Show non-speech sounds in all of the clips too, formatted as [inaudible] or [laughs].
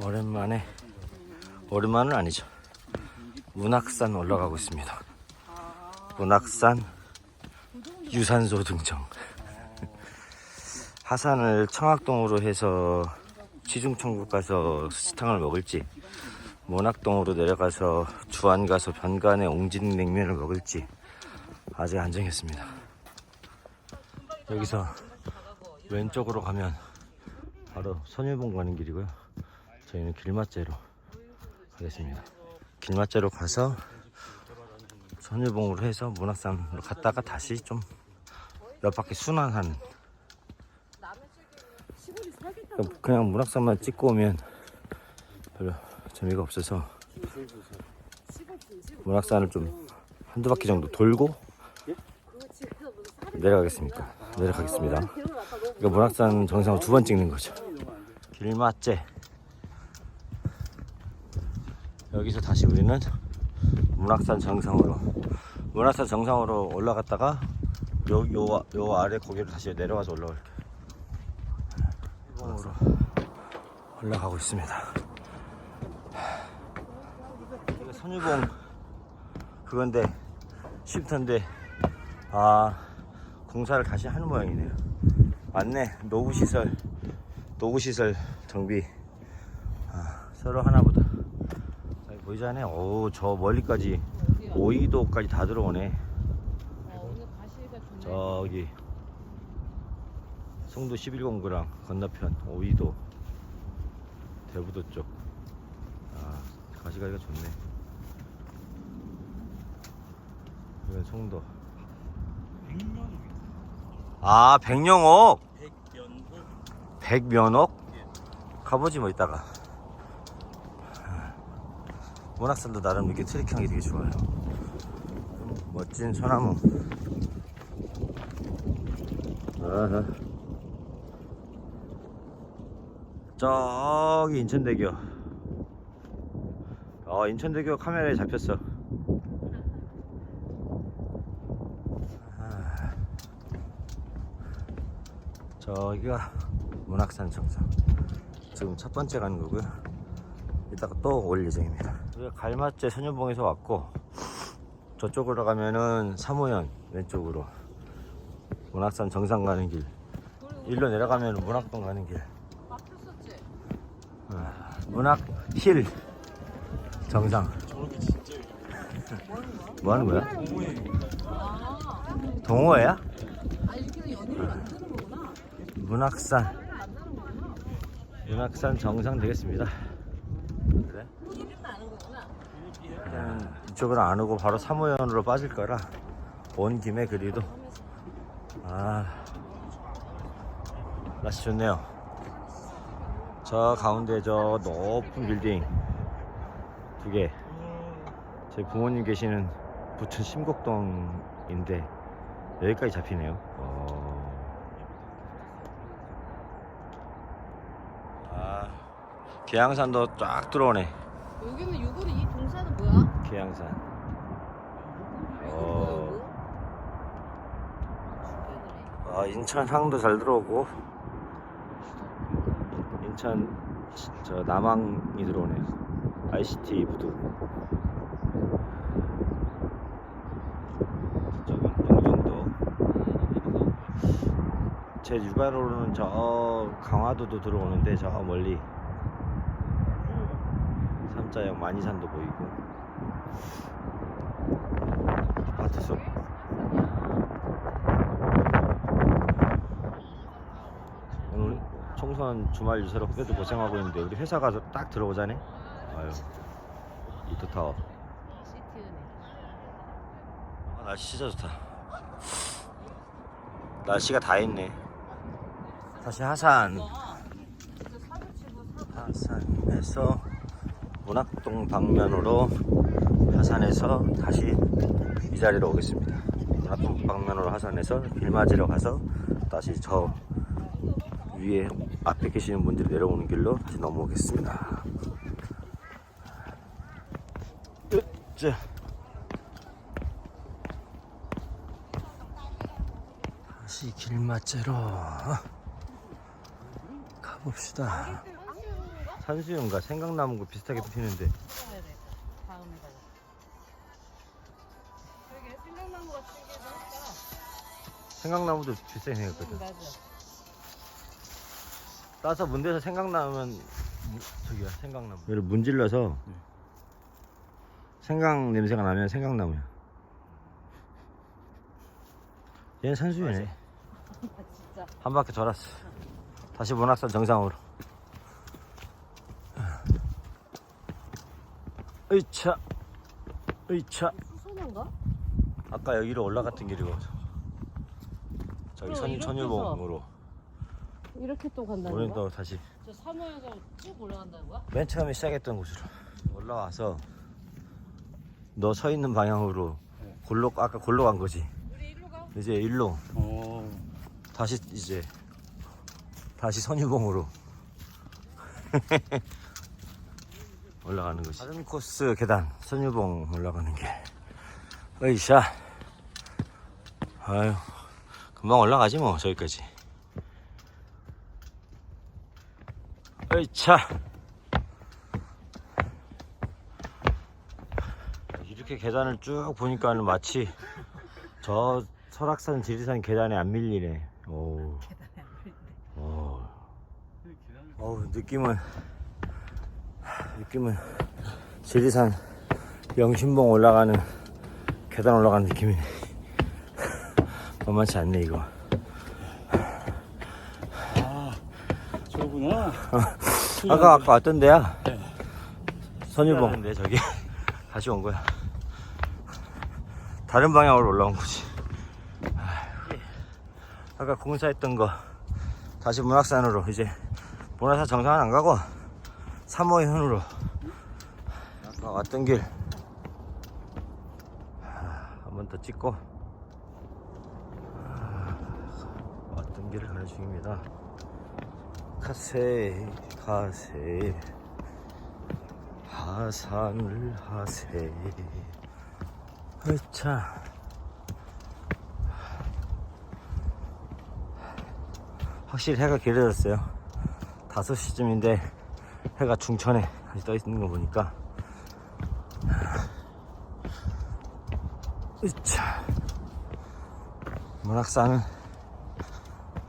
오랜만에 오랜만은 아니죠. 문학산 올라가고 있습니다. 문학산 유산소 등정. 하산을 청학동으로 해서 지중천국 가서 스탕을 먹을지 문학동으로 내려가서 주안 가서 변간의 옹진 냉면을 먹을지 아직 안 정했습니다. 여기서 왼쪽으로 가면 바로 선유봉 가는 길이고요. 저희는 길맛제로 가겠습니다. 길맛제로 가서 선유봉으로 해서 문학산으로 갔다가 다시 좀 몇 바퀴 순환하는 그냥 문학산만 찍고 오면 별로 재미가 없어서 문학산을 좀 한두 바퀴 정도 돌고 내려가겠습니다. 내려가겠습니다. 이거 문학산 정상을 두 번 찍는 거죠. 길맛제. 여기서 다시 우리는 문학산 정상으로 문학산 정상으로 올라갔다가 요, 요, 요 아래 고개로 다시 내려가서 올라올게요. 으로 올라가고 있습니다. 이거 선유봉 그건데 쉼터인데 아 공사를 다시 하는 모양이네요. 맞네 노구 시설 노구 시설 정비 아, 서로 하나보다 자, 보이잖아요. 오 저 멀리까지 오이도까지 다 들어오네. 저기 송도 11공구랑 건너편 오이도 대부도 쪽. 아 가시가기가 좋네. 여기 송도. 아 백령옥. 백면옥. 가보지 뭐 이따가. 문학산도 나름 이렇게 트레킹하기 되게 좋아요. 멋진 소나무. 아하. 저기 인천대교. 어, 인천대교 카메라에 잡혔어. 아. 저기가 문학산 정상. 지금 첫 번째 가는 거고요. 이따가 또 올 예정입니다. 갈맞제 선유봉에서 왔고 저쪽으로 가면은 사모현 왼쪽으로 문학산 정상 가는 길. 일로 내려가면 문학동 가는 길. 아, 문학힐 정상. [laughs] 뭐 하는 거야? 동호회야? 문학산. 문학산 정상 되겠습니다. 그래? 음, 이쪽으로 안 오고 바로 사모현으로 빠질 거라 온 김에 그리도. 아 날씨 좋네요. 저 가운데 저 높은 빌딩 두개. 저희 부모님 계시는 부천 심곡동인데 여기까지 잡히네요. 어... 아 계양산도 쫙 들어오네. 여기는 요거는 이 동사는 뭐야? 계양산 어... 아, 인천 항도 잘 들어오고 인천 저 남항이 들어오네요. ICT 부두. 저쪽은 영종도. 제 육아로는 저 강화도도 들어오는데 저 멀리 삼자역 만이산도 보이고 아파트 속 오늘 총선 주말 유세로 후배들 고생하고 있는데 우리 회사 가서 딱 들어오자네. 아유 이토타워. 아, 날씨 진짜 좋다. 날씨가 다 있네. 다시 하산. 하산에서 문학동 방면으로 하산해서 다시 이 자리로 오겠습니다. 문학동 방면으로 하산해서 길맞이로 가서 다시 저 위에 앞에 계시는 분들이 내려오는 길로 다시 넘어오겠습니다. 으쌰. 다시 길맛제로 가봅시다. 산수유인가 생강나무가 비슷하게 피는데 생강나무 같은 게 나왔다. 생강나무도 비슷하게 생겼거든. 맞아. 따서 문대서 생강나면 무- 저기야 생강나무. 얘를 문질러서 생강 냄새가 나면 생강나무야. 얘는 산수유네. 아, [laughs] 진짜. 한 바퀴 돌았어. 다시 문학산 정상으로. 으차, 으차. 수소문가? 아까 여기로 올라갔던 길이고. 저기 어, 천, 이렇게 또 간다는 우리는 거야? 또 다시 저 사모여서 쭉 올라간다는 거야? 맨 처음에 시작했던 곳으로 올라와서 너 서 있는 방향으로 골로 아까 골로 간 거지. 우리 일로 가. 이제 일로 어. 다시 이제 다시 선유봉으로 [laughs] 올라가는 거지. 다른 코스 계단 선유봉 올라가는 길. 으이샤. 아유 금방 올라가지 뭐 저기까지. 으이차. 이렇게 계단을 쭉 보니까 는 마치 저 설악산 지리산 계단에 안 밀리네. 오. 오. 어우 느낌은 느낌은 지리산 영신봉 올라가는 계단 올라가는 느낌이네. [laughs] 만만치 않네 이거. 저구나. [laughs] 아까 아까 왔던 데야. 네. 선유봉. 데 저기 [laughs] 다시 온 거야. 다른 방향으로 올라온 거지. 아까 공사했던 거 다시 문학산으로 이제 문화산 정상은 안 가고 3호현으로 아까 왔던 길 더 찍고. 왔던 길을 가는 중입니다. 가세 가세. 하산을 하세. 으차 확실히 해가 길어졌어요. 5시쯤인데 해가 중천에 다시 떠 있는 거 보니까 으차 문학산은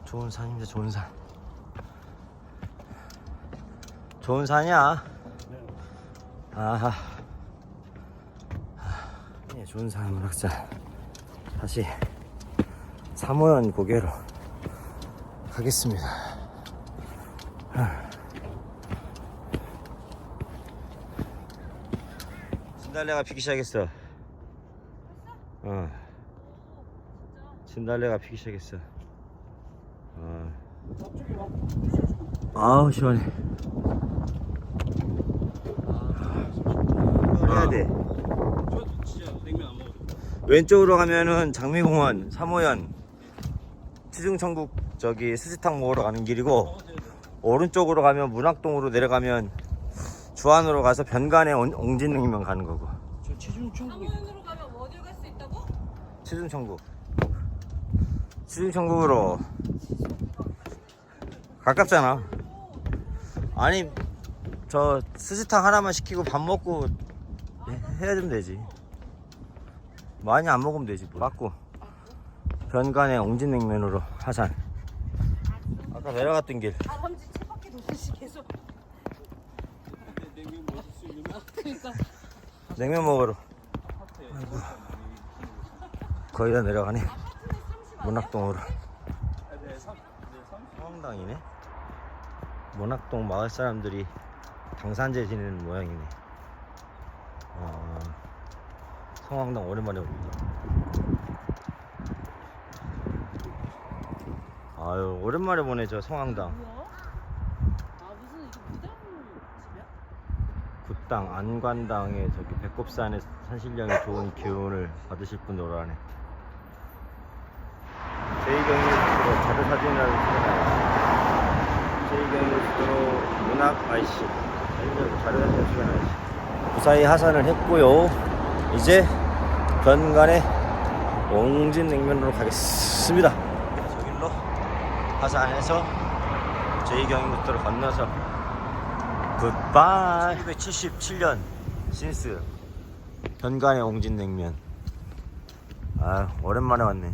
좋은 산입니다 좋은 산 좋은 산이야. 아하. 예, 좋은 산 문학산. 다시 사모연 고개로 가겠습니다. 진달래가 피기 시작했어. 어. 진달래가 피기 시작했어. 어. 아우 시원해. 해야 돼. 왼쪽으로 가면은 장미공원, 삼호연, 치중천국 저기 스시탕 먹으러 가는 길이고 오른쪽으로 가면 문학동으로 내려가면 주안으로 가서 변간에 온- 옹진냉면 가는 거고 저 충분 치중천국. 치중천국으로 가깝잖아. 아니 저 스시탕 하나만 시키고 밥 먹고 해- 해야 되면 되지. 많이 안 먹으면 되지 뭐. 맞고. 변간에 옹진냉면으로 하산. 아까 내려갔던 길. 다람쥐 채바퀴 돌듯이 계속. 냉면 먹을 수 있는 거. 그러니까. 냉면 먹으러 거의 다 내려가네 문학동으로. 성황당이네 문학동 마을 사람들이 당산제 지내는 모양이네 어, 성황당 오랜만에 옵니다 아유 오랜만에 보네 저 성황당 뭐야? 아 무슨 이게 무당 집이야? 굿당 안관당의 저기 배꼽산의 산신령의 좋은 기운을 받으실 분 오라네 제2경유로 자료 사진이라도 찍어놔야지 제2경유로 문학 IC 자료 사진 찍어놔야지 무사히 하산을 했고요. 이제 변간의 옹진냉면으로 가겠습니다. 저길로 하산해서 제2경유부터를 건너서 굿바이. 1977년 신스 현관의 옹진냉면. 아 오랜만에 왔네